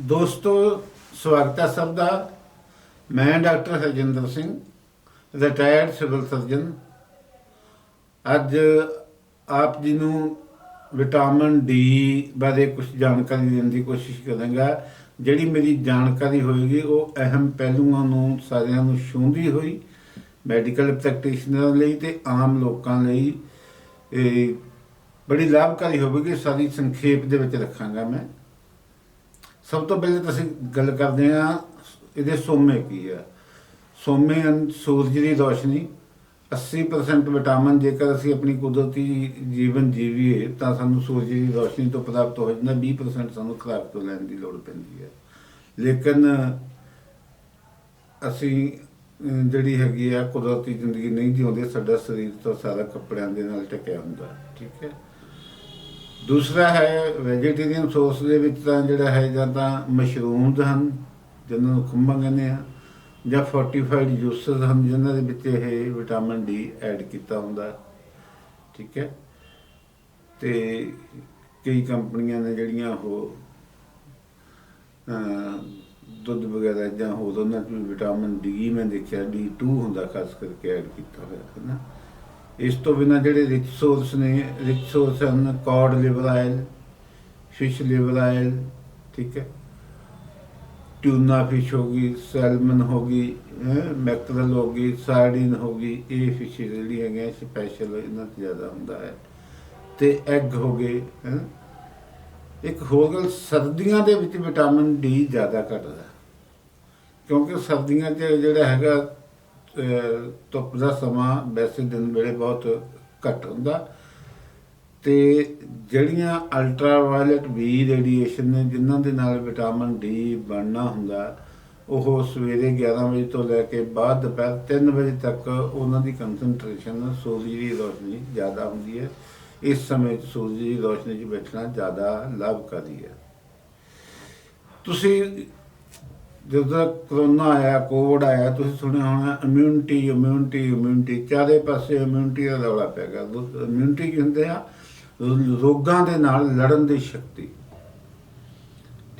ਦੋਸਤੋ, ਸਵਾਗਤ ਹੈ ਸਭ ਦਾ। ਮੈਂ doctor Harjinder Singh retired civil surgeon ਅੱਜ ਆਪ ਜੀ ਨੂੰ ਵਿਟਾਮਿਨ ਡੀ ਬਾਰੇ ਕੁਝ ਜਾਣਕਾਰੀ ਦੇਣ ਦੀ ਕੋਸ਼ਿਸ਼ ਕਰਾਂਗਾ। ਜਿਹੜੀ ਮੇਰੀ ਜਾਣਕਾਰੀ ਹੋਏਗੀ, ਉਹ ਅਹਿਮ ਪਹਿਲੂਆਂ ਨੂੰ ਸਾਰਿਆਂ ਨੂੰ ਛੂੰਹਦੀ ਹੋਈ ਮੈਡੀਕਲ ਪ੍ਰੈਕਟੀਸ਼ਨਰ ਲਈ ਤੇ ਆਮ ਲੋਕਾਂ ਲਈ। ਬੜੀ ਲਾਭਕਾਰੀ ਹੋਵੇਗੀ, ਸਾਰੀ ਸੰਖੇਪ ਦੇ ਵਿੱਚ ਰੱਖਾਂਗਾ ਮੈਂ। ਸਭ ਤੋਂ ਪਹਿਲੇ ਤਾਂ ਅਸੀਂ ਗੱਲ ਕਰਦੇ ਹਾਂ ਇਹਦੇ ਸੋਮੇ ਕੀ ਆ। ਸੋਮੇ ਹਨ ਸੂਰਜ ਦੀ ਰੋਸ਼ਨੀ 80% ਵਿਟਾਮਿਨ ਜੇਕਰ ਅਸੀਂ ਆਪਣੀ ਕੁਦਰਤੀ ਜੀਵਨ ਜੀਵੀਏ ਤਾਂ ਸਾਨੂੰ ਸੂਰਜ ਦੀ ਰੋਸ਼ਨੀ ਤੋਂ ਪ੍ਰਾਪਤ ਹੋ ਜਾਂਦਾ 20% ਸਾਨੂੰ ਖੁਰਾਕ ਤੋਂ ਲੈਣ ਦੀ ਲੋੜ ਪੈਂਦੀ ਹੈ। ਲੇਕਿਨ ਅਸੀਂ ਜਿਹੜੀ ਹੈਗੀ ਆ ਕੁਦਰਤੀ ਜ਼ਿੰਦਗੀ ਨਹੀਂ ਜਿਉਂਦੇ, ਸਾਡਾ ਸਰੀਰ ਤੋਂ ਸਾਰਾ ਕੱਪੜਿਆਂ ਦੇ ਨਾਲ ਟਕਿਆ ਹੁੰਦਾ, ਠੀਕ ਹੈ। ਦੂਸਰਾ ਹੈ ਵੈਜੀਟੇਰੀਅਨ ਸੋਰਸ ਦੇ ਵਿੱਚ ਤਾਂ ਜਿਹੜਾ ਹੈ ਜਾਂ ਤਾਂ ਮਸ਼ਰੂਮਸ ਹਨ, ਜਿਹਨਾਂ ਨੂੰ ਖੁੰਬਾਂ ਕਹਿੰਦੇ ਆ ਜਾਂ ਫੋਰਟੀਫਾਈਡ ਜੂਸਸ ਹਨ ਜਿਨ੍ਹਾਂ ਦੇ ਵਿੱਚ ਇਹ ਵਿਟਾਮਿਨ ਡੀ ਐਡ ਕੀਤਾ ਹੁੰਦਾ ਠੀਕ ਹੈ? ਤੇ ਕਈ ਕੰਪਨੀਆਂ ਨੇ ਜਿਹੜੀਆਂ ਉਹ ਦੁੱਧ ਵਗੈਰਾ ਜਾਂ ਹੋਰ ਉਹਨਾਂ ਚ ਵੀ ਵਿਟਾਮਿਨ ਡੀ ਮੈਂ ਦੇਖਿਆ ਡੀ2 ਹੁੰਦਾ, ਖਾਸ ਕਰਕੇ ਐਡ ਕੀਤਾ ਹੋਇਆ, ਹੈ ਨਾ? ਇਸ ਤੋਂ ਬਿਨਾਂ ਜਿਹੜੇ ਰਿਚ ਸੋਰਸ ਨੇ, ਰਿਚ ਸੋਰਸ ਹਨ cod liver oil, fish liver oil, ਠੀਕ ਹੈ। ਟਿਊਨਾ ਫਿਸ਼ ਹੋ ਗਈ, ਸੈਲਮਨ ਹੋ ਗਈ ਮੈਕਰਲ ਹੋ ਗਈ, ਸਾਰਡੀਨ ਹੋ ਗਈ, ਇਹ ਫਿਸ਼ ਜਿਹੜੀ ਹੈਗੀਆਂ ਸਪੈਸ਼ਲ ਇਹਨਾਂ 'ਚ ਜ਼ਿਆਦਾ ਹੁੰਦਾ ਹੈ। ਤੇ ਐਗ ਹੋ ਗਏ, ਹੈਂ। ਇੱਕ ਹੋਰ ਗੱਲ, ਸਰਦੀਆਂ ਦੇ ਵਿੱਚ ਵਿਟਾਮਿਨ ਡੀ ਜ਼ਿਆਦਾ ਘਟਦਾ ਕਿਉਂਕਿ ਸਰਦੀਆਂ 'ਚ ਜਿਹੜਾ ਹੈਗਾ ਧੁੱਪ ਦਾ ਸਮਾਂ ਵੈਸੇ ਦਿਨ ਵੇਲੇ ਬਹੁਤ ਘੱਟ ਹੁੰਦਾ। ਤੇ ਜਿਹੜੀਆਂ ਅਲਟਰਾਵਾਇਲਟ ਵੀ ਰੇਡੀਏਸ਼ਨ ਨੇ, ਜਿਨ੍ਹਾਂ ਦੇ ਨਾਲ ਵਿਟਾਮਿਨ ਡੀ ਬਣਨਾ ਹੁੰਦਾ, ਉਹ ਸਵੇਰੇ 11 ਵਜੇ ਤੋਂ ਲੈ ਕੇ ਬਾਅਦ ਦੁਪਹਿਰ 3 ਵਜੇ ਤੱਕ ਉਹਨਾਂ ਦੀ ਕਨਸੈਂਟ੍ਰੇਸ਼ਨ ਸੂਰਜ ਦੀ ਰੋਸ਼ਨੀ ਜ਼ਿਆਦਾ ਹੁੰਦੀ ਹੈ। ਇਸ ਸਮੇਂ 'ਚ ਸੂਰਜ ਦੀ ਰੋਸ਼ਨੀ 'ਚ ਬੈਠਣਾ ਜ਼ਿਆਦਾ ਲਾਭਕਾਰੀ ਹੈ। ਤੁਸੀਂ ਜਦੋਂ ਕਰੋਨਾ ਆਇਆ ਕੋਵਿਡ ਆਇਆ, ਤੁਸੀਂ ਸੁਣਿਆ ਹੋਣਾ ਇਮਿਊਨਿਟੀ ਇਮਿਊਨਿਟੀ ਇਮਿਊਨਿਟੀ ਚਾਰੇ ਪਾਸੇ ਇਮਿਊਨਿਟੀ ਦਾ ਰੌਲਾ ਪੈ ਗਿਆ। ਇਮਿਊਨਿਟੀ ਕੀ ਹੁੰਦੇ ਆ? ਰੋਗਾਂ ਦੇ ਨਾਲ ਲੜਨ ਦੀ ਸ਼ਕਤੀ।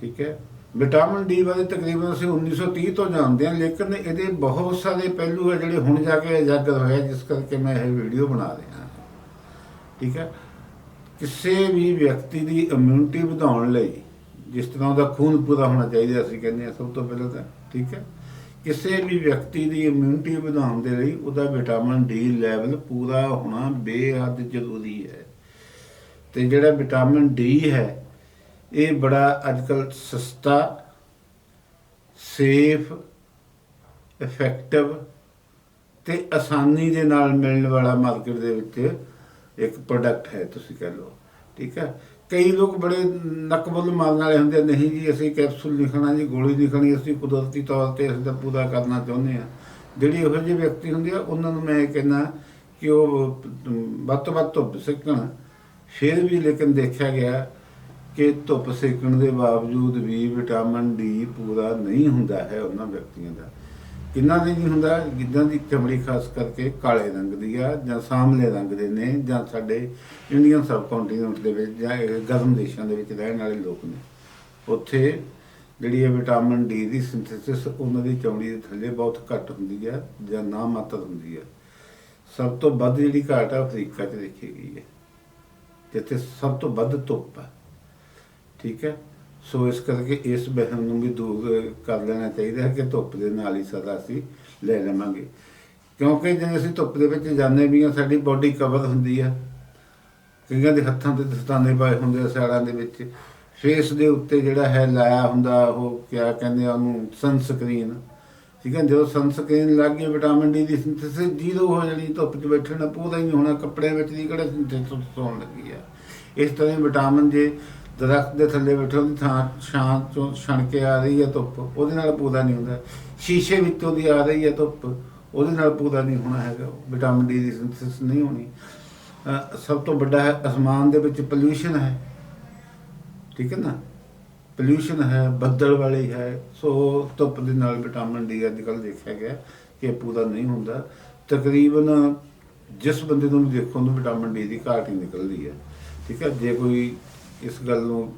ਠੀਕ ਹੈ? ਵਿਟਾਮਿਨ ਡੀ ਬਾਰੇ ਤਕਰੀਬਨ ਅਸੀਂ 1930 ਤੋਂ ਜਾਣਦੇ ਹਾਂ, ਲੇਕਿਨ ਇਹਦੇ ਬਹੁਤ ਸਾਰੇ ਪਹਿਲੂ ਹੈ ਜਿਹੜੇ ਹੁਣ ਜਾ ਕੇ ਉਜਾਗਰ ਹੋਇਆ ਜਿਸ ਕਰਕੇ ਮੈਂ ਇਹ ਵੀਡੀਓ ਬਣਾ ਰਿਹਾ ਠੀਕ ਹੈ? ਕਿਸੇ ਵੀ ਵਿਅਕਤੀ ਦੀ ਇਮਿਊਨਿਟੀ ਵਧਾਉਣ ਲਈ ਜਿਸ ਤਰ੍ਹਾਂ ਉਹਦਾ ਖੂਨ ਪੂਰਾ ਹੋਣਾ ਚਾਹੀਦਾ ਅਸੀਂ ਕਹਿੰਦੇ ਹਾਂ ਸਭ ਤੋਂ ਪਹਿਲਾਂ ਤਾਂ, ਠੀਕ ਹੈ? ਕਿਸੇ ਵੀ ਵਿਅਕਤੀ ਦੀ ਇਮਿਊਨਿਟੀ ਵਧਾਉਣ ਦੇ ਲਈ ਉਹਦਾ ਵਿਟਾਮਿਨ ਡੀ ਲੈਵਲ ਪੂਰਾ ਹੋਣਾ ਬੇਹੱਦ ਜ਼ਰੂਰੀ ਹੈ। ਤੇ ਜਿਹੜਾ ਵਿਟਾਮਿਨ ਡੀ ਹੈ, ਇਹ ਬੜਾ ਅੱਜਕੱਲ ਸਸਤਾ ਸੇਫ ਇਫੈਕਟਿਵ ਤੇ ਆਸਾਨੀ ਦੇ ਨਾਲ ਮਿਲਣ ਵਾਲਾ ਮਾਰਕੀਟ ਦੇ ਵਿੱਚ ਇੱਕ ਪ੍ਰੋਡਕਟ ਹੈ, ਤੁਸੀਂ ਕਹਿ ਲਓ, ਠੀਕ ਹੈ? ਕਈ ਲੋਕ ਬੜੇ ਨਕਬਲ ਮਾਰਨ ਵਾਲੇ ਹੁੰਦੇ ਆ, ਨਹੀਂ ਜੀ ਅਸੀਂ ਕੈਪਸੂਲ ਲਿਖਣਾ ਜੀ ਗੋਲੀ ਲਿਖਣੀ ਅਸੀਂ ਕੁਦਰਤੀ ਤੌਰ ਤੇ ਇਸ ਦਾ ਪੂਰਾ ਕਰਨਾ ਚਾਹੁੰਦੇ ਆ। ਜਿਹੜੀ ਇਹੋ ਜਿਹੇ ਵਿਅਕਤੀ ਹੁੰਦੇ ਆ ਉਹਨਾਂ ਨੂੰ ਮੈਂ ਇਹ ਕਹਿੰਦਾ ਕਿ ਉਹ ਵੱਧ ਤੋਂ ਵੱਧ ਧੁੱਪ ਸੇਕਣ। ਫਿਰ ਵੀ ਲੇਕਿਨ ਦੇਖਿਆ ਗਿਆ ਕਿ ਧੁੱਪ ਸੇਕਣ ਦੇ ਬਾਵਜੂਦ ਵੀ ਵਿਟਾਮਿਨ ਡੀ ਪੂਰਾ ਨਹੀਂ ਹੁੰਦਾ ਹੈ ਉਹਨਾਂ ਵਿਅਕਤੀਆਂ ਦਾ। ਇਹਨਾਂ ਦੇ ਨਹੀਂ ਹੁੰਦਾ ਜਿੱਦਾਂ ਦੀ ਚਮੜੀ ਖਾਸ ਕਰਕੇ ਕਾਲੇ ਰੰਗ ਦੀ ਆ ਜਾਂ ਸਾਹਮਣੇ ਰੰਗ ਦੇ ਨੇ ਜਾਂ ਸਾਡੇ ਇੰਡੀਅਨ ਸਬ ਕੰਟੀਨੈਂਟ ਦੇ ਵਿੱਚ ਜਾਂ ਗਰਮ ਦੇਸ਼ਾਂ ਦੇ ਵਿੱਚ ਰਹਿਣ ਵਾਲੇ ਲੋਕ ਨੇ। ਉੱਥੇ ਜਿਹੜੀ ਹੈ ਵਿਟਾਮਿਨ ਡੀ ਦੀ ਸਿੰਥੇਸਿਸ ਉਹਨਾਂ ਦੀ ਚਮੜੀ ਦੇ ਥੱਲੇ ਬਹੁਤ ਘੱਟ ਹੁੰਦੀ ਹੈ ਜਾਂ ਨਾ ਮਾਤਰ ਹੁੰਦੀ ਆ। ਸਭ ਤੋਂ ਵੱਧ ਜਿਹੜੀ ਘਾਟ ਆ, ਅਫਰੀਕਾ 'ਚ ਦੇਖੀ ਗਈ ਹੈ। ਜਿੱਥੇ ਸਭ ਤੋਂ ਵੱਧ ਧੁੱਪ ਹੈ ਠੀਕ ਹੈ? ਸੋ ਇਸ ਕਰਕੇ ਇਸ ਵਹਿਮ ਨੂੰ ਵੀ ਦੂਰ ਕਰ ਲੈਣਾ ਚਾਹੀਦਾ ਹੈ ਕਿ ਧੁੱਪ ਦੇ ਨਾਲ ਹੀ ਸਦਾ ਅਸੀਂ ਲੈ ਲਵਾਂਗੇ। ਕਿਉਂਕਿ ਜਦੋਂ ਅਸੀਂ ਧੁੱਪ ਦੇ ਵਿੱਚ ਜਾਂਦੇ ਵੀ ਹਾਂ, ਸਾਡੀ ਬਾਡੀ ਕਵਰ ਹੁੰਦੀ ਆ। ਕਈਆਂ ਦੇ ਹੱਥਾਂ ਤੇ ਦਸਤਾਨੇ ਪਾਏ ਹੁੰਦੇ ਆ ਸਿਆੜਾਂ ਦੇ ਵਿੱਚ। ਫੇਸ ਦੇ ਉੱਤੇ ਜਿਹੜਾ ਹੈ ਲਾਇਆ ਹੁੰਦਾ, ਉਹ ਕਿਆ ਕਹਿੰਦੇ ਆ ਉਹਨੂੰ ਸਨਸਕ੍ਰੀਨ ਠੀਕ ਹੈ, ਜਦੋਂ ਸਨਸਕ੍ਰੀਨ ਲੱਗ ਗਈ ਵਿਟਾਮਿਨ ਡੀ ਦੀ ਸਿੰਥੇਸਿਸ ਜ਼ੀਰੋ ਹੋ ਜਾਣੀ, ਧੁੱਪ 'ਚ ਬੈਠਣ ਪੂਰਾ ਹੀ ਨਹੀਂ ਹੋਣਾ ਕੱਪੜਿਆਂ ਵਿੱਚ ਦੀ ਕਿਹੜਾ ਸਿੰਥੇਸਿਸ ਹੋਣ ਲੱਗੀ ਆ। ਇਸ ਤਰ੍ਹਾਂ ਹੀ ਵਿਟਾਮਿਨ ਜੇ ਦਰਖਤ ਦੇ ਥੱਲੇ ਬੈਠੇ ਉਹਦੀ ਥਾਂ ਛਾਂ ਚੋਂ ਛਣ ਕੇ ਆ ਰਹੀ ਹੈ ਧੁੱਪ। ਉਹਦੇ ਨਾਲ ਪੂਰਾ ਨਹੀਂ ਹੁੰਦਾ। ਸ਼ੀਸ਼ੇ ਵਿੱਚੋਂ ਦੀ ਆ ਰਹੀ ਹੈ ਧੁੱਪ। ਉਹਦੇ ਨਾਲ ਪੂਰਾ ਨਹੀਂ ਹੋਣਾ ਹੈਗਾ। ਵਿਟਾਮਿਨ ਡੀ ਦੀ ਸਿੰਥੇਸਿਸ ਨਹੀਂ ਹੋਣੀ। ਸਭ ਤੋਂ ਵੱਡਾ ਹੈ, ਅਸਮਾਨ ਦੇ ਵਿੱਚ ਪੋਲਿਊਸ਼ਨ ਹੈ। ਠੀਕ ਹੈ ਨਾ? ਪੋਲਿਊਸ਼ਨ ਹੈ, ਬੱਦਲ ਵਾਲੀ ਹੈ। ਸੋ ਧੁੱਪ ਦੇ ਨਾਲ ਵਿਟਾਮਿਨ ਡੀ ਅੱਜ ਕੱਲ੍ਹ ਦੇਖਿਆ ਗਿਆ ਕਿ ਪੂਰਾ ਨਹੀਂ ਹੁੰਦਾ। ਤਕਰੀਬਨ ਜਿਸ ਬੰਦੇ ਨੂੰ ਦੇਖੋ ਉਹਨੂੰ ਵਿਟਾਮਿਨ ਡੀ ਦੀ ਘਾਟ ਹੀ ਨਿਕਲਦੀ ਹੈ। ਠੀਕ ਹੈ? ਜੇ ਕੋਈ ਇਸ ਗੱਲ ਨੂੰ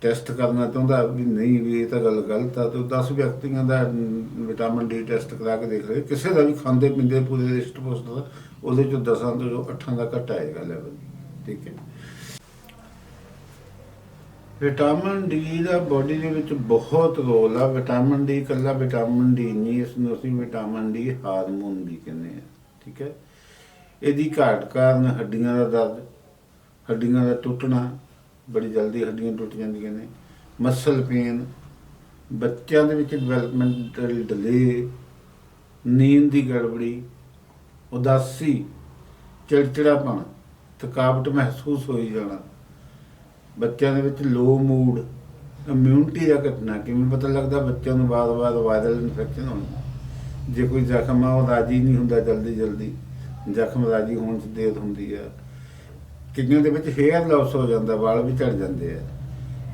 ਟੈਸਟ ਕਰਨਾ ਚਾਹੁੰਦਾ ਵੀ ਨਹੀਂ, ਵੀ ਇਹ ਤਾਂ ਗੱਲ ਗਲਤ ਆ ਤੇ 10 ਵਿਅਕਤੀਆਂ ਦਾ ਵਿਟਾਮਿਨ ਡੀ ਟੈਸਟ ਕਰਾ ਕੇ ਦੇਖ ਲਏ ਕਿਸੇ ਦਾ ਵੀ ਖਾਂਦੇ ਪੀਂਦੇ ਪੂਰੇ ਲਿਸਟ ਪੋਸਟ ਦਾ, ਉਹਦੇ ਚੋਂ 10 ਤੋਂ 8 ਦਾ ਘਟ ਆਏਗਾ ਲੈਵਲ ਠੀਕ ਹੈ। ਵਿਟਾਮਿਨ ਡੀ ਦਾ ਬਾਡੀ ਦੇ ਵਿੱਚ ਬਹੁਤ ਰੋਲ ਆ। ਵਿਟਾਮਿਨ ਡੀ ਇਕੱਲਾ ਵਿਟਾਮਿਨ ਡੀ ਨਹੀਂ, ਇਸ ਨੂੰ ਅਸੀਂ ਵਿਟਾਮਿਨ ਡੀ ਹਾਰਮੋਨ ਵੀ ਕਹਿੰਦੇ ਆ, ਠੀਕ ਹੈ। ਇਹਦੀ ਘਾਟ ਕਾਰਨ ਹੱਡੀਆਂ ਦਾ ਦਰਦ ਹੱਡੀਆਂ ਦਾ ਟੁੱਟਣਾ, ਬੜੀ ਜਲਦੀ ਹੱਡੀਆਂ ਟੁੱਟ ਜਾਂਦੀਆਂ ਨੇ। ਮਸਲ ਪੇਨ, ਬੱਚਿਆਂ ਦੇ ਵਿੱਚ ਡਿਵੈਲਪਮੈਂਟਲ ਡਿਲੇ ਨੀਂਦ ਦੀ ਗੜਬੜੀ, ਉਦਾਸੀ, ਚਿੜਚਿੜਾਪਣ, ਥਕਾਵਟ ਮਹਿਸੂਸ ਹੋਈ ਜਾਣਾ, ਬੱਚਿਆਂ ਦੇ ਵਿੱਚ ਲੋ ਮੂਡ ਇਮਿਊਨਿਟੀ ਦਾ ਘਟਨਾ, ਕਿਵੇਂ ਪਤਾ ਲੱਗਦਾ ਬੱਚਿਆਂ ਨੂੰ ਬਾਰ-ਬਾਰ ਵਾਇਰਲ ਇਨਫੈਕਸ਼ਨ ਹੋਣੀ। ਜੇ ਕੋਈ ਜ਼ਖਮ ਆ, ਉਹ ਰਾਜੀ ਨਹੀਂ ਹੁੰਦਾ ਜਲਦੀ ਜਲਦੀ ਜ਼ਖਮ ਰਾਜੀ ਹੋਣ 'ਚ ਦੇਰ ਹੁੰਦੀ ਆ। ਕਿੰਨਿਆਂ ਦੇ ਵਿੱਚ ਹੇਅਰ ਲਾਸ ਹੋ ਜਾਂਦਾ, ਵਾਲ ਵੀ ਝੜ ਜਾਂਦੇ ਆ।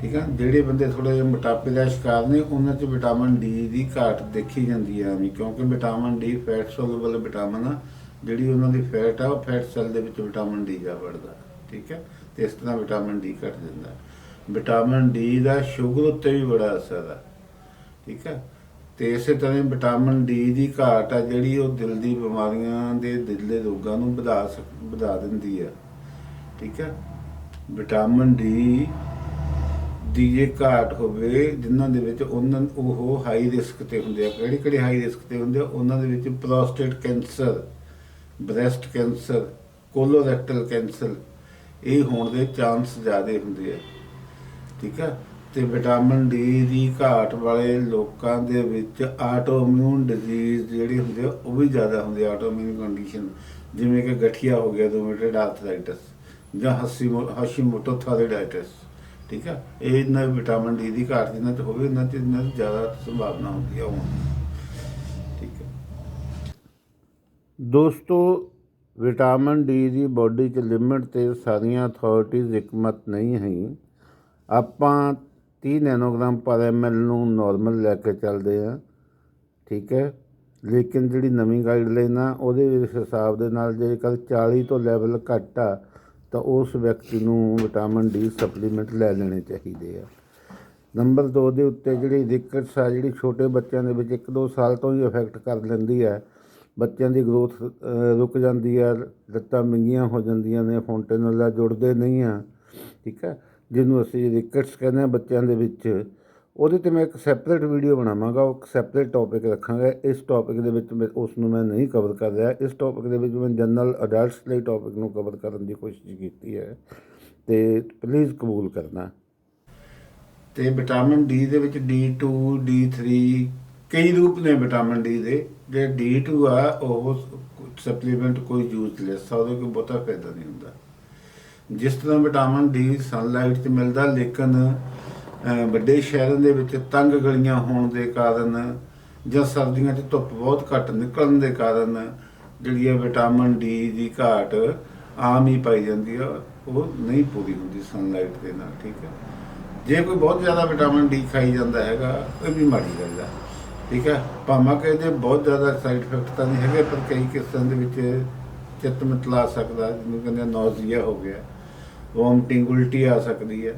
ਠੀਕ ਆ? ਜਿਹੜੇ ਬੰਦੇ ਥੋੜੇ ਜਿਹਾ ਮੋਟਾਪੇ ਦਾ ਸ਼ਿਕਾਰ ਨੇ, ਉਹਨਾਂ 'ਚ ਵਿਟਾਮਿਨ ਡੀ ਦੀ ਘਾਟ ਦੇਖੀ ਜਾਂਦੀ ਆ ਵੀ ਕਿਉਂਕਿ vitamin D fat soluble vitamin ਆ, ਜਿਹੜੀ ਉਹਨਾਂ ਦੀ ਫੈਟ ਆ, ਉਹ ਫੈਟ ਸੈੱਲ ਦੇ ਵਿੱਚ ਵਿਟਾਮਿਨ ਡੀ ਜਾ ਵੜਦਾ, ਠੀਕ ਹੈ ਤੇ ਇਸ ਤਰ੍ਹਾਂ ਵਿਟਾਮਿਨ ਡੀ ਘਟ ਜਾਂਦਾ। ਵਿਟਾਮਿਨ ਡੀ ਦਾ ਸ਼ੂਗਰ ਉੱਤੇ ਵੀ ਬੜਾ ਅਸਰ ਆ, ਠੀਕ ਹੈ ਤੇ ਇਸੇ ਤਰ੍ਹਾਂ ਵਿਟਾਮਿਨ ਡੀ ਦੀ ਘਾਟ ਆ ਜਿਹੜੀ ਉਹ ਦਿਲ ਦੀ ਬਿਮਾਰੀਆਂ ਦੇ, ਦਿਲ ਦੇ ਰੋਗਾਂ ਨੂੰ ਵਧਾ ਸਕ, ਵਧਾ ਦਿੰਦੀ ਆ। ਠੀਕ ਹੈ? ਵਿਟਾਮਿਨ ਡੀ ਦੀ ਜੇ ਘਾਟ ਹੋਵੇ, ਜਿਨ੍ਹਾਂ ਦੇ ਵਿੱਚ ਉਹਨਾਂ ਉਹ ਹਾਈ ਰਿਸਕ ਤੇ ਹੁੰਦੇ ਆ। ਕਿਹੜੇ ਕਿਹੜੇ ਹਾਈ ਰਿਸਕ ਤੇ ਹੁੰਦੇ ਆ? ਉਹਨਾਂ ਦੇ ਵਿੱਚ prostate cancer breast cancer colorectal cancer ਇਹ ਹੋਣ ਦੇ ਚਾਂਸ ਜ਼ਿਆਦਾ ਹੁੰਦੇ ਆ। ਠੀਕ ਆ ਤੇ ਵਿਟਾਮਿਨ ਡੀ ਦੀ ਘਾਟ ਵਾਲੇ ਲੋਕਾਂ ਦੇ ਵਿੱਚ ਆਟੋਇਮਿਊਨ ਡਿਜ਼ੀਜ਼ ਜਿਹੜੇ ਹੁੰਦੇ ਆ, ਉਹ ਵੀ ਜ਼ਿਆਦਾ ਹੁੰਦੇ ਆਟੋਇਮਿਊਨ ਕੰਡੀਸ਼ਨ ਜਿਵੇਂ ਕਿ ਗਠੀਆ ਹੋ ਗਿਆ ਰੂਮੇਟਡ ਆਰਥਰਾਈਟਸ ਜਾਂ ਹਸੀਮੋ ਹਾਸ਼ੀਮੋਟੋ ਥਾਇਰਾਇਡਾਈਟਸ ਠੀਕ ਆ? ਇਹ ਇਹਨਾਂ ਵਿਟਾਮਿਨ ਡੀ ਦੀ ਘਾਟ ਜਿਨ੍ਹਾਂ ਚ ਹੋਵੇ, ਉਹਨਾਂ ਚ ਇਹਨਾਂ ਦੀ ਜ਼ਿਆਦਾ ਸੰਭਾਵਨਾ ਹੁੰਦੀ ਆ ਹੋਣ ਠੀਕ ਹੈ ਦੋਸਤੋ, ਵਿਟਾਮਿਨ ਡੀ ਦੀ ਬਾਡੀ 'ਚ ਲਿਮਿਟ ਤੇ ਸਾਰੀਆਂ ਅਥਾਰਟੀਆਂ ਇਕਮਤ ਨਹੀਂ ਹੈ ਆਪਾਂ 30 ਨੈਨੋਗ੍ਰਾਮ ਪਰ ਐਮਐਲ ਨੂੰ ਨਾਰਮਲ ਲੈ ਕੇ ਚੱਲਦੇ ਆ ਠੀਕ ਹੈ? ਲੇਕਿਨ ਜਿਹੜੀ ਨਵੀਂ ਗਾਈਡਲਾਈਨ ਆ, ਉਹਦੇ ਹਿਸਾਬ ਦੇ ਨਾਲ ਜੇਕਰ 40 ਤੋਂ ਲੈਵਲ ਘੱਟ ਆ ਤਾਂ ਉਸ ਵਿਅਕਤੀ ਨੂੰ ਵਿਟਾਮਿਨ ਡੀ ਸਪਲੀਮੈਂਟ ਲੈ ਲੈਣੇ ਚਾਹੀਦੇ ਆ। ਨੰਬਰ 2 ਦੇ ਉੱਤੇ ਜਿਹੜੀ ਦਿੱਕਤ ਆ, ਜਿਹੜੀ ਛੋਟੇ ਬੱਚਿਆਂ ਦੇ ਵਿੱਚ 1-2 ਸਾਲ ਤੋਂ ਹੀ ਇਫੈਕਟ ਕਰ ਲੈਂਦੀ ਹੈ ਬੱਚਿਆਂ ਦੀ ਗਰੋਥ ਰੁਕ ਜਾਂਦੀ ਹੈ ਲੱਤਾਂ ਮਿੰਗੀਆਂ ਹੋ ਜਾਂਦੀਆਂ ਨੇ ਫਾਉਂਟੇਨਲਾ ਜੁੜਦੇ ਨਹੀਂ ਆ, ਠੀਕ ਹੈ ਜਿਹਨੂੰ ਅਸੀਂ ਰਿਕਟਸ ਕਹਿੰਦੇ ਆ ਬੱਚਿਆਂ ਦੇ ਵਿੱਚ ਉਹਦੇ ਤੇ ਮੈਂ ਇੱਕ ਸੈਪਰੇਟ ਵੀਡੀਓ ਬਣਾਵਾਂਗਾ, ਉਹ ਸੈਪਰੇਟ ਟੌਪਿਕ ਰੱਖਾਂਗਾ। ਇਸ ਟੌਪਿਕ ਦੇ ਵਿੱਚ ਮੈਂ ਉਸ ਨੂੰ ਮੈਂ ਨਹੀਂ ਕਵਰ ਕਰ ਰਿਹਾ। ਇਸ ਟੌਪਿਕ ਦੇ ਵਿੱਚ ਮੈਂ ਜਨਰਲ ਅਡਲਟਸ ਲਈ ਟੌਪਿਕ ਨੂੰ ਕਵਰ ਕਰਨ ਦੀ ਕੋਸ਼ਿਸ਼ ਕੀਤੀ ਹੈ। ਤੇ ਪਲੀਜ਼ ਕਬੂਲ ਕਰਨਾ। ਤੇ ਵਿਟਾਮਿਨ ਡੀ ਦੇ ਵਿੱਚ D2 D3 ਕਈ ਰੂਪ ਨੇ ਵਿਟਾਮਿਨ ਡੀ ਦੇ। ਜੇ D2 ਆ, ਉਹ ਸਪਲੀਮੈਂਟ ਕੋਈ ਯੂਜ਼ਲੈਸ ਆ, ਉਹਦੇ ਕੋਈ ਬਹੁਤਾ ਫਾਇਦਾ ਨਹੀਂ ਹੁੰਦਾ। ਜਿਸ ਤਰ੍ਹਾਂ ਵਿਟਾਮਿਨ ਡੀ ਸਨਲਾਈਟ 'ਚ ਮਿਲਦਾ, ਲੇਕਿਨ ਵੱਡੇ ਸ਼ਹਿਰਾਂ ਦੇ ਵਿੱਚ ਤੰਗ ਗਲੀਆਂ ਹੋਣ ਦੇ ਕਾਰਨ ਜਾਂ ਸਰਦੀਆਂ 'ਚ ਧੁੱਪ ਬਹੁਤ ਘੱਟ ਨਿਕਲਣ ਦੇ ਕਾਰਨ ਜਿਹੜੀ ਹੈ ਵਿਟਾਮਿਨ ਡੀ ਦੀ ਘਾਟ ਆਮ ਹੀ ਪਾਈ ਜਾਂਦੀ ਆ, ਉਹ ਨਹੀਂ ਪੂਰੀ ਹੁੰਦੀ ਸਨਲਾਈਟ ਦੇ ਨਾਲ, ਠੀਕ ਹੈ। ਜੇ ਕੋਈ ਬਹੁਤ ਜ਼ਿਆਦਾ ਵਿਟਾਮਿਨ ਡੀ ਖਾਈ ਜਾਂਦਾ ਹੈਗਾ ਇਹ ਵੀ ਮਾੜੀ ਗੱਲ ਆ, ਠੀਕ ਹੈ। ਭਾਵੇਂ ਕਿ ਇਹਦੇ ਬਹੁਤ ਜ਼ਿਆਦਾ ਸਾਈਡ ਇਫੈਕਟ ਤਾਂ ਨਹੀਂ ਹੈਗੇ, ਪਰ ਕਈ ਕਿਸਮ ਦੇ ਵਿੱਚ ਚਿੱਤ ਮਤਲਾ ਸਕਦਾ, ਜਿਹਨੂੰ ਕਹਿੰਦੇ ਨੌਜ਼ੀਆ ਹੋ ਗਿਆ ਵੋਮਟਿੰਗ ਉਲਟੀ ਆ ਸਕਦੀ ਹੈ।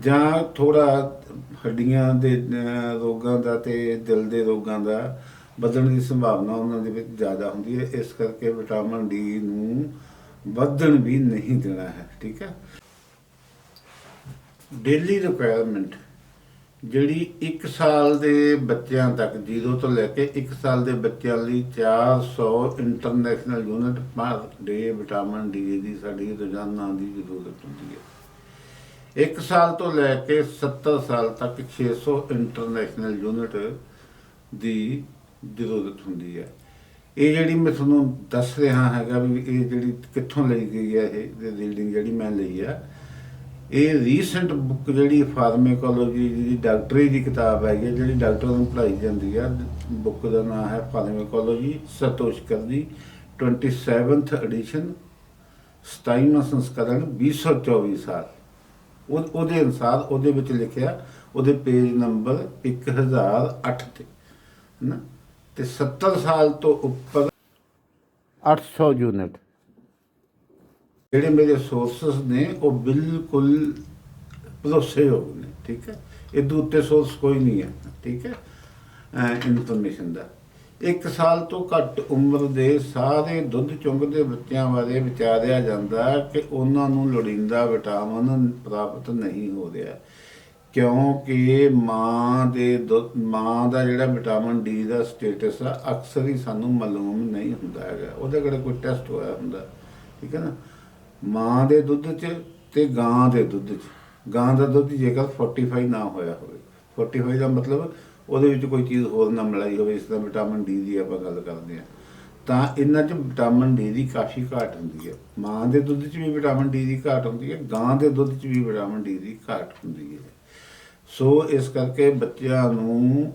ਜਾਂ ਥੋੜਾ ਹੱਡੀਆਂ ਦੇ ਰੋਗਾਂ ਦਾ ਤੇ ਦਿਲ ਦੇ ਰੋਗਾਂ ਦਾ ਵਧਣ ਦੀ ਸੰਭਾਵਨਾ ਉਹਨਾਂ ਦੇ ਵਿੱਚ ਜ਼ਿਆਦਾ ਹੁੰਦੀ ਹੈ। ਇਸ ਕਰਕੇ ਵਿਟਾਮਿਨ ਡੀ ਨੂੰ ਵਧਣ ਵੀ ਨਹੀਂ ਦੇਣਾ ਹੈ, ਠੀਕ ਹੈ? ਡੇਲੀ ਰਿਕੁਆਇਰਮੈਂਟ ਜਿਹੜੀ 1 ਸਾਲ ਦੇ ਬੱਚਿਆਂ ਤੱਕ 0 ਤੋਂ ਲੈ ਕੇ 1 ਸਾਲ ਦੇ ਬੱਚਿਆਂ ਲਈ 400 ਇੰਟਰਨੈਸ਼ਨਲ ਯੂਨਿਟ ਪਰ ਡੇ ਵਿਟਾਮਿਨ ਡੀ ਦੀ ਸਾਡੀ ਰੋਜ਼ਾਨਾ ਦੀ ਜ਼ਰੂਰਤ ਹੁੰਦੀ ਹੈ। 1 ਸਾਲ ਤੋਂ ਲੈ ਕੇ 70 ਸਾਲ ਤੱਕ 600 ਇੰਟਰਨੈਸ਼ਨਲ ਯੂਨਿਟ ਦੀ ਜ਼ਰੂਰਤ ਹੁੰਦੀ ਹੈ। ਇਹ ਜਿਹੜੀ ਮੈਂ ਤੁਹਾਨੂੰ ਦੱਸ ਰਿਹਾ ਹੈਗਾ ਵੀ ਇਹ ਜਿਹੜੀ ਕਿੱਥੋਂ ਲਈ ਗਈ ਹੈ ਇਹ ਰੀਡਿੰਗ ਜਿਹੜੀ ਮੈਂ ਲਈ ਆ, ਇਹ ਰੀਸੈਂਟ ਬੁੱਕ ਜਿਹੜੀ ਫਾਰਮੇਕੋਲੋਜੀ ਦੀ ਡਾਕਟਰੀ ਦੀ ਕਿਤਾਬ ਹੈਗੀ ਹੈ, ਜਿਹੜੀ ਡਾਕਟਰ ਨੂੰ ਪੜ੍ਹਾਈ ਜਾਂਦੀ ਆ ਬੁੱਕ ਦਾ ਨਾਮ ਹੈ ਫਾਰਮੇਕੋਲੋਜੀ ਸਤੋਸ਼ਕਰ ਦੀ 27th ਐਡੀਸ਼ਨ 27ਵਾਂ ਸੰਸਕਰਣ 2024 ਸਾਲ। ਉਹ, ਉਹਦੇ ਅਨੁਸਾਰ ਉਹਦੇ ਵਿੱਚ ਲਿਖਿਆ, ਉਹਦੇ ਪੇਜ ਨੰਬਰ 1008 ਤੇ ਨਾ ਤੇ 70 ਸਾਲ ਤੋਂ ਉੱਪਰ 800 ਯੂਨਿਟ। ਜਿਹੜੇ ਮੇਰੇ ਸੋਰਸਸ ਨੇ, ਉਹ ਬਿਲਕੁਲ ਭਰੋਸੇਯੋਗ ਨੇ, ਠੀਕ ਹੈ? ਇਹ ਉੱਤੇ ਸੋਰਸ ਕੋਈ ਨਹੀਂ ਹੈ, ਠੀਕ ਹੈ? ਇਨਫੋਰਮੇਸ਼ਨ ਦਾ। ਇੱਕ ਸਾਲ ਤੋਂ ਘੱਟ ਉਮਰ ਦੇ ਸਾਰੇ ਦੁੱਧ ਚੁੰਘਦੇ ਬੱਚਿਆਂ ਬਾਰੇ ਵਿਚਾਰਿਆ ਜਾਂਦਾ ਕਿ ਉਹਨਾਂ ਨੂੰ ਲੋੜੀਂਦਾ ਵਿਟਾਮਿਨ ਪ੍ਰਾਪਤ ਨਹੀਂ ਹੋ ਰਿਹਾ। ਕਿਉਂਕਿ ਮਾਂ ਦੇ ਦੁੱਧ, ਮਾਂ ਦਾ ਜਿਹੜਾ ਵਿਟਾਮਿਨ ਡੀ ਦਾ ਸਟੇਟਸ ਆ, ਅਕਸਰ ਹੀ ਸਾਨੂੰ ਮਾਲੂਮ ਨਹੀਂ ਹੁੰਦਾ ਹੈਗਾ। ਉਹਦਾ ਕਿਹੜਾ ਕੋਈ ਟੈਸਟ ਹੋਇਆ ਹੁੰਦਾ। ਠੀਕ ਹੈ ਨਾ? ਮਾਂ ਦੇ ਦੁੱਧ 'ਚ ਤੇ ਗਾਂ ਦੇ ਦੁੱਧ 'ਚ। ਗਾਂ ਦਾ ਦੁੱਧ ਜੇਕਰ 45 ਨਾ ਹੋਇਆ ਹੋਵੇ। 45 ਦਾ ਮਤਲਬ ਉਹਦੇ ਵਿੱਚ ਕੋਈ ਚੀਜ਼ ਹੋਰ ਨਾ ਮਿਲਾਈ ਹੋਵੇ, ਇਸ ਤਰ੍ਹਾਂ ਵਿਟਾਮਿਨ ਡੀ ਦੀ ਆਪਾਂ ਗੱਲ ਕਰਦੇ ਹਾਂ। ਤਾਂ ਇਹਨਾਂ 'ਚ ਵਿਟਾਮਿਨ ਡੀ ਦੀ ਕਾਫੀ ਘਾਟ ਹੁੰਦੀ ਹੈ। ਮਾਂ ਦੇ ਦੁੱਧ 'ਚ ਵੀ ਵਿਟਾਮਿਨ ਡੀ ਦੀ ਘਾਟ ਹੁੰਦੀ ਹੈ, ਗਾਂ ਦੇ ਦੁੱਧ 'ਚ ਵੀ ਵਿਟਾਮਿਨ ਡੀ ਦੀ ਘਾਟ ਹੁੰਦੀ ਹੈ। ਸੋ ਇਸ ਕਰਕੇ ਬੱਚਿਆਂ ਨੂੰ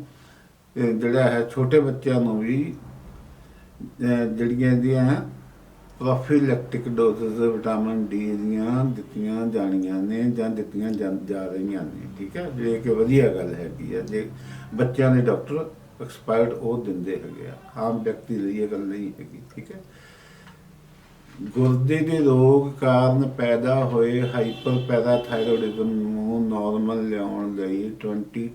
ਜਿਹੜਾ ਹੈ, ਛੋਟੇ ਬੱਚਿਆਂ ਨੂੰ ਵੀ ਜਿਹੜੀਆਂ ਇਹਦੀਆਂ ਪ੍ਰੋਫੀਲੈਕਟਿਕ ਡੋਜ਼ਸ ਵਿਟਾਮਿਨ ਡੀ ਦੀਆਂ ਦਿੱਤੀਆਂ ਜਾਣੀਆਂ ਨੇ ਜਾਂ ਦਿੱਤੀਆਂ ਜਾਂ- ਜਾ ਰਹੀਆਂ ਨੇ, ਠੀਕ ਹੈ? ਜਿਹੜੇ ਕਿ ਵਧੀਆ ਗੱਲ ਹੈਗੀ ਆ ਜੇ ਬੱਚਿਆਂ ਦੇ ਡਾਕਟਰ ਐਕਸਪਰਟ ਉਹ ਦਿੰਦੇ ਹੈਗੇ ਆ, ਆਮ ਵਿਅਕਤੀ ਲਈ ਇਹ ਗੱਲ ਨਹੀਂ ਹੈਗੀ, ਠੀਕ ਹੈ? ਗੁਰਦੇ ਦੇ ਰੋਗ ਕਾਰਨ ਪੈਦਾ ਹੋਏ ਹਾਈਪਰ ਪੈਰਾਥਾਇਰੋਇਡਜ਼ਮ ਨੂੰ ਨਾਰਮਲ ਲਿਆਉਣ ਲਈ 22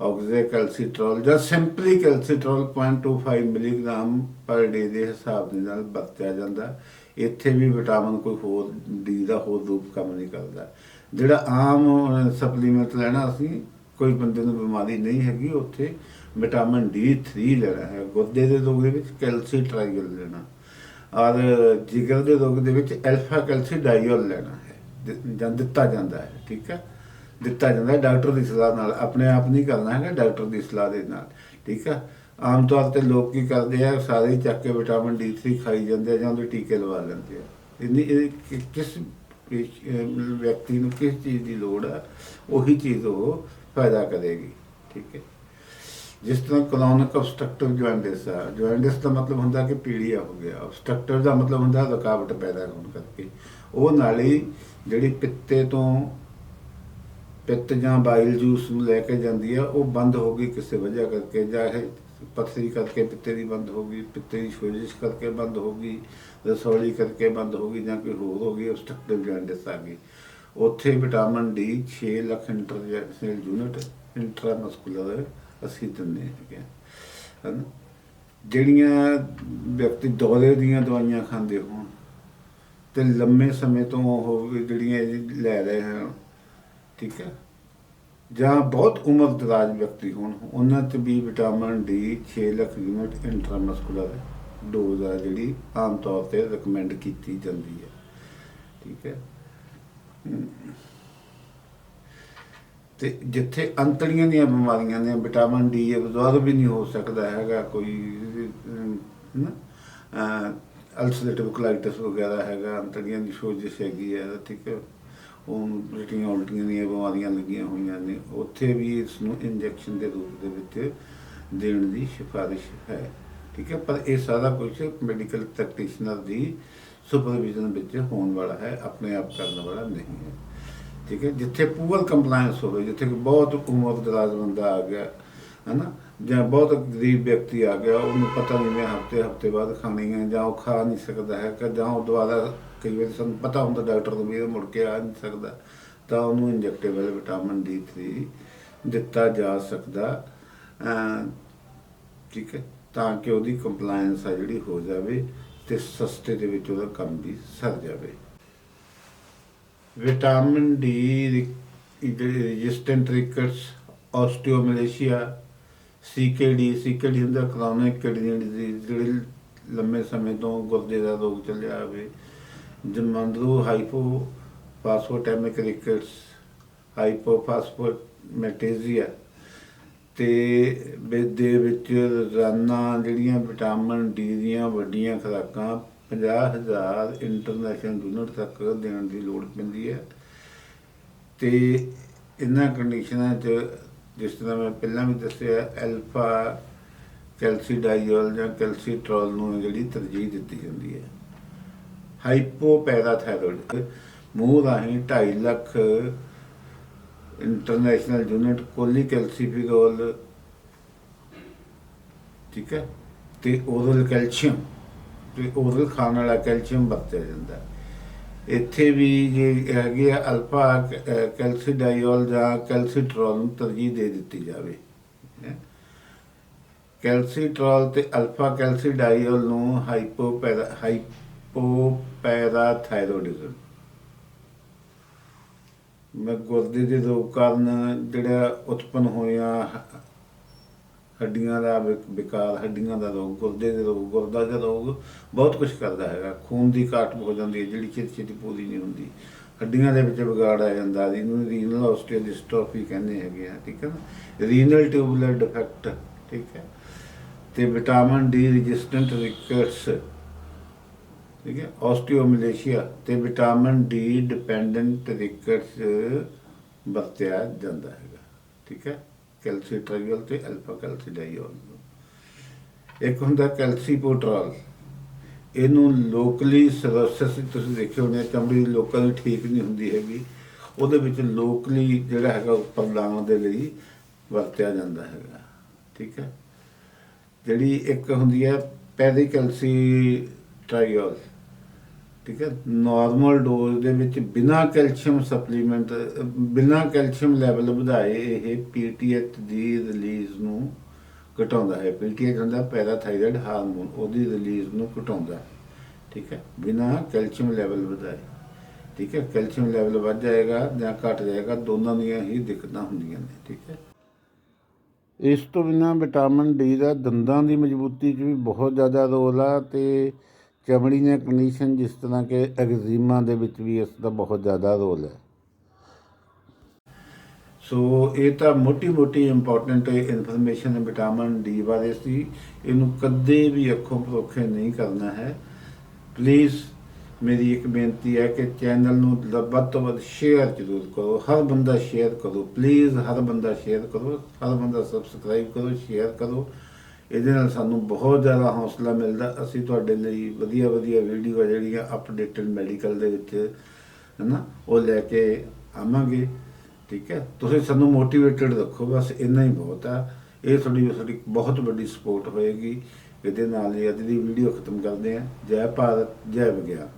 ਆਕਜ਼ੇ ਕੈਲਸੀਟ੍ਰੋਲ ਜਾਂ ਸਿੰਪਲੀ ਕੈਲਸੀਟ੍ਰੋਲ 0.25 ਮਿਲੀਗ੍ਰਾਮ ਪਰ ਡੇ ਦੇ ਹਿਸਾਬ ਦੇ ਨਾਲ ਵਰਤਿਆ ਜਾਂਦਾ। ਇੱਥੇ ਵੀ ਵਿਟਾਮਿਨ ਕੋਈ ਹੋਰ, ਡੀ ਦਾ ਹੋਰ ਰੂਪ ਕੰਮ ਨਹੀਂ ਕਰਦਾ। ਜਿਹੜਾ ਆਮ ਸਪਲੀਮੈਂਟ ਲੈਣਾ ਅਸੀਂ ਕੋਈ ਬੰਦੇ ਨੂੰ ਬਿਮਾਰੀ ਨਹੀਂ ਹੈਗੀ, ਉੱਥੇ ਵਿਟਾਮਿਨ D3 ਲੈਣਾ ਹੈ। ਗੁਰਦੇ ਦੇ ਰੋਗ ਦੇ ਵਿੱਚ ਕੈਲਸੀ ਟ੍ਰਾਈਗਲ ਲੈਣਾ। ਔਰ ਜਿਗਰ ਦੇ ਰੋਗ ਦੇ ਵਿੱਚ ਐਲਫਾ ਕੈਲਸੀ ਡਾਈਓਲ ਲੈਣਾ ਹੈ। ਜਾਂ ਦਿੱਤਾ ਜਾਂਦਾ ਹੈ, ਠੀਕ ਹੈ? ਦਿੱਤਾ ਜਾਂਦਾ ਹੈ ਡਾਕਟਰ ਦੀ ਸਲਾਹ ਨਾਲ, ਆਪਣੇ ਆਪ ਨਹੀਂ ਕਰਨਾ ਹੈਗਾ, ਡਾਕਟਰ ਦੀ ਸਲਾਹ ਦੇ ਨਾਲ, ਠੀਕ ਆ? ਆਮ ਤੌਰ ਤੇ ਲੋਕ ਕੀ ਕਰਦੇ ਆ, ਸਾਰੇ ਚੱਕ ਕੇ ਵਿਟਾਮਿਨ D3 ਖਾਈ ਜਾਂਦੇ ਆ ਜਾਂ ਉਹਦੇ ਟੀਕੇ ਲਵਾ ਲੈਂਦੇ ਆ। ਇੰਨੀ ਕਿਸ ਪੇਸ਼- ਵਿਅਕਤੀ ਨੂੰ ਕਿਸ ਚੀਜ਼ ਦੀ ਲੋੜ ਆ, ਉਹੀ ਚੀਜ਼ ਉਹ ਪੈਦਾ ਕਰੇਗੀ, ਠੀਕ ਹੈ? ਜਿਸ ਤਰ੍ਹਾਂ ਕਲੋਨਿਕ obstructive ਜੁਆਇੰਟਿਸ ਆ ਜੁਆਇੰਟਿਸ ਦਾ ਮਤਲਬ ਹੁੰਦਾ ਕਿ ਪੀੜੀਆ ਹੋ ਗਿਆ। obstructive ਦਾ ਮਤਲਬ ਹੁੰਦਾ ਰੁਕਾਵਟ ਪੈਦਾ ਹੋਣ ਕਰਕੇ। ਉਹ ਨਾਲੀ ਜਿਹੜੀ ਪਿੱਤੇ ਤੋਂ ਪਿੱਤ ਜਾਂ ਬਾਈਲ ਜੂਸ ਨੂੰ ਲੈ ਕੇ ਜਾਂਦੀ ਆ ਉਹ ਬੰਦ ਹੋ ਗਈ ਕਿਸੇ ਵਜ੍ਹਾ ਕਰਕੇ ਜਾਂ ਇਹ ਪਥਰੀ ਕਰਕੇ ਪਿੱਤੇ ਦੀ ਬੰਦ ਹੋ ਗਈ, ਪਿੱਤੇ ਦੀ ਸੋਜਿਸ਼ ਕਰਕੇ ਬੰਦ ਹੋ ਗਈ, ਰਸੌਲੀ ਕਰਕੇ ਬੰਦ ਹੋ ਗਈ ਜਾਂ ਕੋਈ ਹੋਰ ਹੋ ਗਈ obstructive ਜੁਆਇੰਟਿਸ ਆ ਗਈ। ਉੱਥੇ vitamin D 6 lakh international unit intramuscular ਅਸੀਂ ਦਿੰਦੇ ਹੈਗੇ ਹਨ? ਜਿਹੜੀਆਂ ਵਿਅਕਤੀ ਦੌਰੇ ਦੀਆਂ ਦਵਾਈਆਂ ਖਾਂਦੇ ਹੋਣ ਤੇ ਲੰਮੇ ਸਮੇਂ ਤੋਂ ਉਹ ਜਿਹੜੀਆਂ ਇਹ ਲੈ ਰਹੇ ਹਨ ਠੀਕ ਹੈ। ਜਾਂ ਬਹੁਤ ਉਮਰ ਦਰਾਜ ਵਿਅਕਤੀ ਹੋਣ ਉਹਨਾਂ 'ਚ ਵੀ vitamin D 6 lakh unit intramuscular dose ਆ ਜਿਹੜੀ ਆਮ ਤੌਰ ਤੇ ਰეკਮੈਂਡ ਕੀਤੀ ਜਾਂਦੀ ਹੈ। ਠੀਕ ਹੈ। ਹਮ। ਤੇ ਜਿੱਥੇ ਅੰਤੜੀਆਂ ਦੀਆਂ ਬਿਮਾਰੀਆਂ ਨੇ ਵਿਟਾਮਿਨ ਡੀ ਅਬਜ਼ੌਰਬ ਵੀ ਨਹੀਂ ਹੋ ਸਕਦਾ ਹੈਗਾ ਕੋਈ ਅਮ, ਨਾ ਅਲਸਰੇਟਿਵ ਕੋਲਾਈਟਿਸ ਵਗੈਰਾ ਹੈਗਾ ਅੰਤੜੀਆਂ ਦੀ ਸੋਜਿਸ਼ ਹੈਗੀ ਹੈ ਠੀਕ ਹੈ। ਉਹ ਜਿਹੜੀਆਂ ਉਲਟੀਆਂ ਦੀਆਂ ਬਿਮਾਰੀਆਂ ਲੱਗੀਆਂ ਹੋਈਆਂ ਨੇ। ਉੱਥੇ ਵੀ ਇਸ ਨੂੰ ਇੰਜੈਕਸ਼ਨ ਦੇ ਰੂਪ ਦੇ ਵਿੱਚ ਦੇਣ ਦੀ ਸਿਫਾਰਿਸ਼ ਹੈ। ਠੀਕ ਹੈ, ਪਰ ਇਹ ਸਾਰਾ ਕੁਝ ਮੈਡੀਕਲ ਪ੍ਰੈਕਟੀਸ਼ਨਰ ਦੀ ਸੁਪਰਵਿਜ਼ਨ ਵਿੱਚ ਹੋਣ ਵਾਲਾ ਹੈ, ਆਪਣੇ ਆਪ ਕਰਨ ਵਾਲਾ ਨਹੀਂ ਹੈ। ਠੀਕ ਹੈ, ਜਿੱਥੇ ਪੂਰ ਕੰਪਲਾਈਂਸ ਹੋਵੇ, ਜਿੱਥੇ ਕਿ ਬਹੁਤ ਉਮਰ ਦਰਾਜ਼ ਬੰਦਾ ਆ ਗਿਆ, ਹਨਾ ਜਾਂ ਬਹੁਤ ਗਰੀਬ ਵਿਅਕਤੀ ਆ ਗਿਆ, ਉਹਨੂੰ ਪਤਾ ਨਹੀਂ ਮੈਂ ਹਫ਼ਤੇ ਹਫ਼ਤੇ ਬਾਅਦ ਖਾਣੀ ਹੈ ਜਾਂ ਉਹ ਖਾ ਨਹੀਂ ਸਕਦਾ ਹੈ ਕਿ ਜਾਂ ਉਹ ਦੁਬਾਰਾ ਕਈ ਵਾਰੀ ਸਾਨੂੰ ਪਤਾ ਹੁੰਦਾ ਡਾਕਟਰ ਨੂੰ ਵੀ ਇਹ ਮੁੜ ਕੇ ਆ ਨਹੀਂ ਸਕਦਾ, ਤਾਂ ਉਹਨੂੰ ਇੰਜੈਕਟੇਬਲ ਵਿਟਾਮਿਨ D3 ਦਿੱਤਾ ਜਾ ਸਕਦਾ ਠੀਕ ਹੈ, ਤਾਂ ਕਿ ਉਹਦੀ ਕੰਪਲਾਈਂਸ ਆ ਜਿਹੜੀ ਹੋ ਜਾਵੇ ਤੇ ਸਸਤੇ ਦੇ ਵਿੱਚ ਉਹਦਾ ਕੰਮ ਵੀ ਸਰ ਜਾਵੇ। Vitamin D resistant rickets osteomalacia CKD CKD ਹੁੰਦਾ ਕ੍ਰੋਨਿਕ ਕਿਡਨੀ ਡਿਜ਼ੀਜ਼ ਜਿਹੜੀ ਲੰਮੇ ਸਮੇਂ ਤੋਂ ਗੁਰਦੇ ਦਾ ਰੋਗ ਚੱਲਿਆ ਹੋਵੇ। ਜਮਾਂਦਰੂ ਹਾਈਪੋ ਫਾਸਫੋਟੈਮਿਕ ਰਿਕਟਸ ਹਾਈਪੋਫਾਸਫੋਮੈਟੇਜ਼ੀਆ ਤੇ ਵਿੱਚ ਦੇ ਵਿੱਚ ਰੋਜ਼ਾਨਾ ਜਿਹੜੀਆਂ ਵਿਟਾਮਿਨ ਡੀ ਦੀਆਂ ਵੱਡੀਆਂ ਖੁਰਾਕਾਂ 50000 ਇੰਟਰਨੈਸ਼ਨਲ ਯੂਨਿਟ ਤੱਕ ਦੇਣ ਦੀ ਲੋੜ ਪੈਂਦੀ ਹੈ। ਤੇ ਇਹਨਾਂ ਕੰਡੀਸ਼ਨਾਂ 'ਚ ਜਿਸ ਤਰ੍ਹਾਂ ਮੈਂ ਪਹਿਲਾਂ ਵੀ ਦੱਸਿਆ, ਐਲਫਾ ਕੈਲਸੀਡਾਈਓਲ ਜਾਂ ਕੈਲਸੀਟ੍ਰੋਲ ਨੂੰ ਜਿਹੜੀ ਤਰਜੀਹ ਦਿੱਤੀ ਜਾਂਦੀ ਹੈ। ਹਾਈਪੋਪੈਰਾਥਾਇਰੋਇਡ, ਮੂੰਹ ਰਾਹੀਂ 2.5 ਲੱਖ ਇੰਟਰਨੈਸ਼ਨਲ ਯੂਨਿਟ ਕੋਲੀ ਕੈਲਸੀਫਿਰੋਲ, ਠੀਕ ਹੈ? ਤੇ ਓਰਲ ਕੈਲਸ਼ੀਅਮ ਤੇ ਓਰਲ ਖਾਣ ਵਾਲਾ ਕੈਲਸ਼ੀਅਮ ਵਰਤਿਆ ਜਾਂਦਾ ਇੱਥੇ ਵੀ ਜੇ ਹੈਗੇ ਆ ਅਲਫਾ ਕ- ਕੈਲਸੀਡਾਈਓਲ ਜਾਂ ਕੈਲਸੀਟ੍ਰੋਲ ਨੂੰ ਤਰਜੀਹ ਦੇ ਦਿੱਤੀ ਜਾਵੇ, ਹੈਂ। ਕੈਲਸੀਟ੍ਰੋਲ ਤੇ ਅਲਫਾ ਕੈਲਸੀਡਾਈਓਲ ਨੂੰ ਹਾਈਪੋਪੈਰਾ, ਹਾਈਪੋਪੈਰਾਥਾਇਰੋਇਡਿਜ਼ਮ ਮੈਂ ਗੁਰਦੇ ਦੇ ਰੋਗ ਕਾਰਨ ਜਿਹੜਾ ਉਤਪਨ ਹੋਇਆ ਹੱਡੀਆਂ ਦਾ ਵਿਕਾਰ ਹੱਡੀਆਂ ਦਾ ਰੋਗ, ਗੁਰਦੇ ਦੇ ਰੋਗ, ਗੁਰਦਾ ਦਾ ਰੋਗ, ਬਹੁਤ ਕੁਝ ਕਰਦਾ ਹੈਗਾ। ਖੂਨ ਦੀ ਘਾਟ ਹੋ ਜਾਂਦੀ ਹੈ, ਜਿਹੜੀ ਛੇਤੀ ਛੇਤੀ ਪੂਰੀ ਨਹੀਂ ਹੁੰਦੀ। ਹੱਡੀਆਂ ਦੇ ਵਿੱਚ ਵਿਗਾੜ ਆ ਜਾਂਦਾ, ਇਹਨੂੰ ਰੀਨਲ ਆਸਟੀਓਡਿਸਟ੍ਰੋਫੀ ਕਹਿੰਦੇ ਹੈਗੇ ਆ, ਠੀਕ ਹੈ ਨਾ? ਰੀਨਲ ਟਿਊਬੂਲਰ ਡਿਫੈਕਟ ਠੀਕ ਹੈ? ਤੇ ਵਿਟਾਮਿਨ ਡੀ ਰੈਜ਼ਿਸਟੈਂਟ ਰਿਕਟਸ ਠੀਕ ਹੈ? ਆਸਟੀਓਮਲੇਸ਼ੀਆ ਤੇ ਵਿਟਾਮਿਨ ਡੀ ਡਿਪੈਂਡੈਂਟ ਰਿਕਟਸ ਵਰਤਿਆ ਜਾਂਦਾ ਹੈਗਾ, ਠੀਕ ਹੈ? ਕੈਲਸੀਟ੍ਰਾਇਲ ਤੇ ਅਲਫਾ ਕੈਲਸੀਡਾਈਓਲ ਇੱਕ ਹੁੰਦਾ ਕੈਲਸੀਪੋਟਰੋਲ ਇਹਨੂੰ ਲੋਕਲੀ ਸਰੋਸਿਸ ਤੁਸੀਂ ਦੇਖਿਆ ਹੋਣਾ ਚਮੜੀ ਲੋਕਾਂ ਠੀਕ ਨਹੀਂ ਹੁੰਦੀ ਹੈਗੀ। ਉਹਦੇ ਵਿੱਚ ਲੋਕਲੀ ਜਿਹੜਾ ਹੈਗਾ ਉੱਪਰ ਦੇ ਲਈ ਵਰਤਿਆ ਜਾਂਦਾ ਹੈਗਾ। ਠੀਕ ਹੈ? ਜਿਹੜੀ ਇੱਕ ਹੁੰਦੀ ਹੈ ਪੈਰੀਕੈਲਸੀ ਟ੍ਰਾਈਓਲ ਠੀਕ ਹੈ ਨਾਰਮਲ ਡੋਜ਼ ਦੇ ਵਿੱਚ ਬਿਨਾ ਕੈਲਸ਼ੀਅਮ ਸਪਲੀਮੈਂਟ ਬਿਨਾ ਕੈਲਸ਼ੀਅਮ ਲੈਵਲ ਵਧਾਏ ਇਹ ਪੀਟੀਐਚ ਦੀ ਰਿਲੀਜ਼ ਨੂੰ ਘਟਾਉਂਦਾ ਹੈ। ਪੀਟੀਐਚ ਹੁੰਦਾ ਪੈਰਾਥਾਇਰੋਇਡ ਹਾਰਮੋਨ ਉਹਦੀ ਰਿਲੀਜ਼ ਨੂੰ ਘਟਾਉਂਦਾ ਹੈ। ਠੀਕ ਹੈ, ਬਿਨਾ ਕੈਲਸ਼ੀਅਮ ਲੈਵਲ ਵਧਾਏ। ਠੀਕ ਹੈ ਕੈਲਸ਼ੀਅਮ ਲੈਵਲ ਵੱਧ ਜਾਏਗਾ ਜਾਂ ਘਟ ਜਾਏਗਾ, ਦੋਨਾਂ ਦੀਆਂ ਹੀ ਦਿੱਕਤਾਂ ਹੁੰਦੀਆਂ ਨੇ। ਠੀਕ ਹੈ। ਇਸ ਤੋਂ ਬਿਨਾਂ ਵਿਟਾਮਿਨ ਡੀ ਦਾ ਦੰਦਾਂ ਦੀ ਮਜ਼ਬੂਤੀ 'ਚ ਵੀ ਬਹੁਤ ਜ਼ਿਆਦਾ ਰੋਲ ਆ ਤੇ ਚਮੜੀ ਦੀਆਂ ਕੰਡੀਸ਼ਨ ਜਿਸ ਤਰ੍ਹਾਂ ਕਿ ਐਗਜ਼ੀਮਾ ਦੇ ਵਿੱਚ ਵੀ ਇਸ ਦਾ ਬਹੁਤ ਜ਼ਿਆਦਾ ਰੋਲ ਹੈ। ਸੋ ਇਹ ਤਾਂ ਮੋਟੀ ਮੋਟੀ ਇੰਪੋਰਟੈਂਟ ਇਨਫੋਰਮੇਸ਼ਨ ਹੈ ਵਿਟਾਮਿਨ ਡੀ ਬਾਰੇ ਸੀ। ਇਹਨੂੰ ਕਦੇ ਵੀ ਅੱਖੋਂ ਪਰੋਖੇ ਨਹੀਂ ਕਰਨਾ ਹੈ। ਪਲੀਜ਼ ਮੇਰੀ ਇੱਕ ਬੇਨਤੀ ਹੈ ਕਿ ਚੈਨਲ ਨੂੰ ਲ- ਵੱਧ ਤੋਂ ਵੱਧ ਸ਼ੇਅਰ ਜ਼ਰੂਰ ਕਰੋ। ਹਰ ਬੰਦਾ ਸ਼ੇਅਰ ਕਰੋ। ਪਲੀਜ਼ ਹਰ ਬੰਦਾ ਸ਼ੇਅਰ ਕਰੋ। ਹਰ ਬੰਦਾ ਸਬਸਕ੍ਰਾਈਬ ਕਰੋ ਸ਼ੇਅਰ ਕਰੋ। ਇਹਦੇ ਨਾਲ ਸਾਨੂੰ ਬਹੁਤ ਜ਼ਿਆਦਾ ਹੌਸਲਾ ਮਿਲਦਾ। ਅਸੀਂ ਤੁਹਾਡੇ ਲਈ ਵਧੀਆ ਵਧੀਆ ਵੀਡੀਓ ਜਿਹੜੀਆਂ ਅਪਡੇਟਡ ਮੈਡੀਕਲ ਦੇ ਵਿੱਚ, ਹੈਨਾ, ਉਹ ਲੈ ਕੇ ਆਵਾਂਗੇ, ਠੀਕ ਹੈ? ਤੁਸੀਂ ਸਾਨੂੰ ਮੋਟੀਵੇਟਡ ਰੱਖੋ, ਬਸ ਇੰਨਾ ਹੀ ਬਹੁਤ ਆ। ਇਹ ਤੁਹਾਡੀ ਸਾਡੀ ਬਹੁਤ ਵੱਡੀ ਸਪੋਰਟ ਹੋਏਗੀ। ਇਹਦੇ ਨਾਲ ਹੀ ਅੱਜ ਦੀ ਵੀਡੀਓ ਖਤਮ ਕਰਦੇ ਹਾਂ। ਜੈ ਭਾਰਤ, ਜੈ ਵਿਗਿਆਨ।